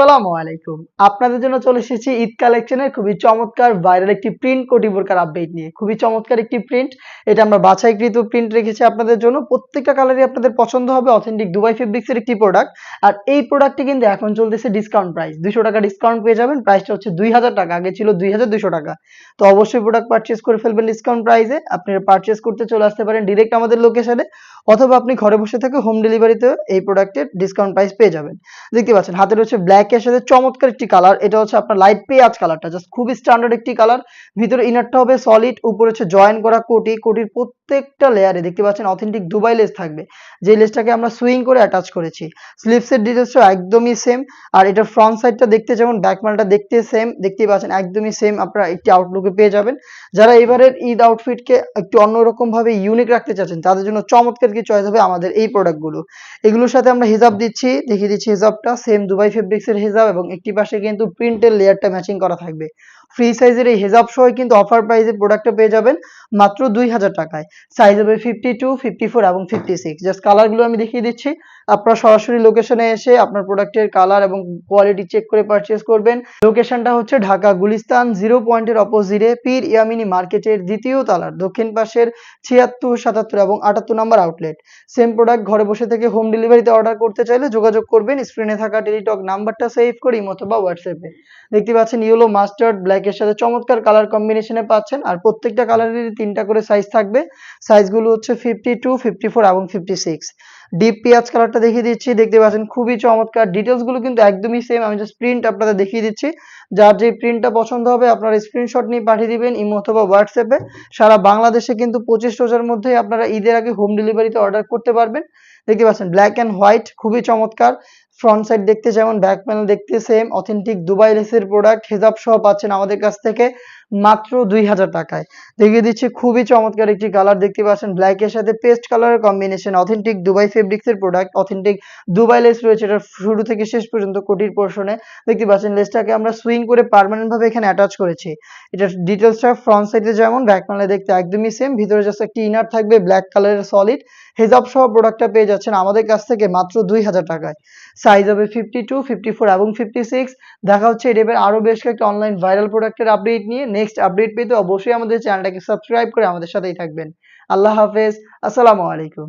আসসালামু আলাইকুম। আপনাদের জন্য চলে এসেছি ঈদ কালেকশনের খুবই চমৎকার ভাইরাল একটি প্রিন্ট কোটি বোরকার আপডেট নিয়ে। খুবই চমৎকার একটি প্রিন্ট এটা আমরা বাছাইকৃত প্রিন্ট রেখেছি আপনাদের জন্য। প্রত্যেকটা কালারই আপনাদের পছন্দ হবে অথেন্টিক দুবাই ফেব্রিক্সের একটি প্রোডাক্ট আর এই প্রোডাক্টটি কিন্তু এখন চলতেছে ডিসকাউন্ট প্রাইস দুশো টাকা ডিসকাউন্ট পেয়ে যাবেন। প্রাইসটা হচ্ছে দুই হাজার টাকা। আগে ছিল দুই হাজার দুশো টাকা। তো অবশ্যই প্রোডাক্ট পারচেস করে ফেলবেন ডিসকাউন্ট প্রাইসে আপনারা পারচেস করতে চলে আসতে পারেন ডিরেক্ট আমাদের লোকেশনে অথবা আপনি ঘরে বসে থেকে হোম ডেলিভারিতে এই প্রোডাক্টের ডিসকাউন্ট প্রাইস পেয়ে যাবেন। দেখতে পাচ্ছেন হাতে রয়েছে ব্ল্যাক এর সাথে চমৎকার একটি কালার এটা হচ্ছে আপনার লাইট পেঁয়াজ কালারটা জাস্ট খুবই স্ট্যান্ডার্ড একটি কালার ভিতরে ইনারটা হবে সলিড উপরে হচ্ছে জয়েন করা কোটি, কোটির প্রত্যেকটা লেয়ারে দেখতে পাচ্ছেন অথেন্টিক দুবাই লেস থাকবে, যে লেসটাকে আমরা সুইং করে অ্যাটাচ করেছি স্লিপসের ডিটেলসটা একদমই সেম আর এটার ফ্রন্ট সাইডটা দেখতে যেমন ব্যাক মালটা দেখতে সেম দেখতেই পাচ্ছেন একদমই সেম আপনারা একটি আউটলুকে পেয়ে যাবেন, যারা এবারের ঈদ আউটফিটকে একটু অন্যরকম ভাবে ইউনিক রাখতে চাচ্ছেন, তাদের জন্য চমৎকার কি চয়েস হবে আমাদের এই প্রোডাক্টগুলো এগুলোর সাথে আমরা হিজাব দিচ্ছি, দেখিয়ে দিচ্ছি হিজাবটা সেম দুবাই ফেব্রিক্সের হিজাব এবং একটি পাশে কিন্তু প্রিন্টের লেয়ারটা ম্যাচিং করা থাকবে। ফ্রি সাইজের এই হেজাব সহ কিন্তু অফার প্রাইসে প্রোডাক্টটা পেয়ে যাবেন মাত্র দুই হাজার টাকায়। সাইজ হবে ফিফটি টু ফিফটি ফোর এবং ফিফটি সিক্স জাস্ট কালারগুলো আমি দেখিয়ে দিচ্ছি। আপনারা সরাসরি লোকেশনে এসে আপনার প্রোডাক্টের কালার এবং কোয়ালিটি চেক করে পারচেস করবেন। লোকেশনটা হচ্ছে ঢাকা গুলিস্তান জিরো পয়েন্টের অপোজিটে পীর ইয়ামিনী মার্কেটের দ্বিতীয় তালার, দক্ষিণ পাশের ছিয়াত্তর, সাতাত্তর এবং আটাত্তর নম্বর আউটলেট সেম প্রোডাক্ট ঘরে বসে থেকে হোম ডেলিভারিতে অর্ডার করতে চাইলে যোগাযোগ করবেন। স্ক্রিনে থাকা টেলিটক নাম্বারটা সেভ করি অথবা হোয়াটসঅ্যাপে দেখতে পাচ্ছেন ইয়েলো মাস্টার্ড ব্ল্যাকের সাথে চমৎকার কালার কম্বিনেশনে পাচ্ছেন। আর প্রত্যেকটা কালারেরই তিনটা করে সাইজ থাকবে। সাইজগুলো হচ্ছে ফিফটি টু ফিফটি ফোর এবং ফিফটি সিক্স ডিপ পেঁয়াজ কালারটা দেখিয়ে দিচ্ছি। দেখতে পাচ্ছেন খুবই চমৎকার। ডিটেলসগুলো কিন্তু একদমই সেম আমি জাস্ট প্রিন্ট আপনাদের দেখিয়ে দিচ্ছি। যার যে প্রিন্টটা পছন্দ হবে, আপনারা স্ক্রিনশট নিয়ে পাঠিয়ে দিবেন ইমো অথবা হোয়াটসঅ্যাপে। সারা বাংলাদেশে কিন্তু পঁচিশ রোজার মধ্যেই আপনারা ঈদের আগে হোম ডেলিভারিতে অর্ডার করতে পারবেন। দেখতে পাচ্ছেন ব্ল্যাক অ্যান্ড হোয়াইট খুবই চমৎকার। ফ্রন্ট সাইড দেখতে যেমন ব্যাক প্যানেল দেখতে সেম অথেন্টিক দুবাই লেসের প্রোডাক্ট হেজাব সহ পাচ্ছেন আমাদের কাছ থেকে মাত্র দুই হাজার টাকায়। দেখিয়ে দিচ্ছি খুবই চমৎকার একটি কালার দেখতে পাচ্ছেন ব্ল্যাক এর সাথে পেস্ট কালারের কম্বিনেশন অথেন্টিক দুবাই ফেব্রিক্স এর প্রোডাক্ট অথেন্টিক দুবাই লেস রয়েছে, এটা শুরু থেকে শেষ পর্যন্ত কোটির পোর্শনে দেখতে পাচ্ছেন লেসটাকে আমরা সুইং করে পার্মানেন্ট ভাবে এখানে অ্যাটাচ করেছি। এটার ডিটেলসটা ফ্রন্ট সাইডে যেমন ব্যাক প্যানেলে দেখতে একদমই সেম ভিতরে জাস্ট একটি ইনার থাকবে ব্ল্যাক কালারের সলিড হেজাব সহ প্রোডাক্টটা পেয়ে যাচ্ছেন আমাদের কাছ থেকে মাত্র দুই হাজার টাকায়। সাইজ হবে ফিফটি টু ফিফটি ফোর এবং ফিফটি সিক্স দেখা হচ্ছে এডেপের আরও আরও বেশ কয়েকটি অনলাইন ভাইরাল প্রোডাক্টের আপডেট নিয়ে। নেক্সট আপডেট পেতে অবশ্যই আমাদের চ্যানেলটাকে সাবস্ক্রাইব করে আমাদের সাথেই থাকবেন। আল্লাহ হাফেজ। আসসালামু আলাইকুম।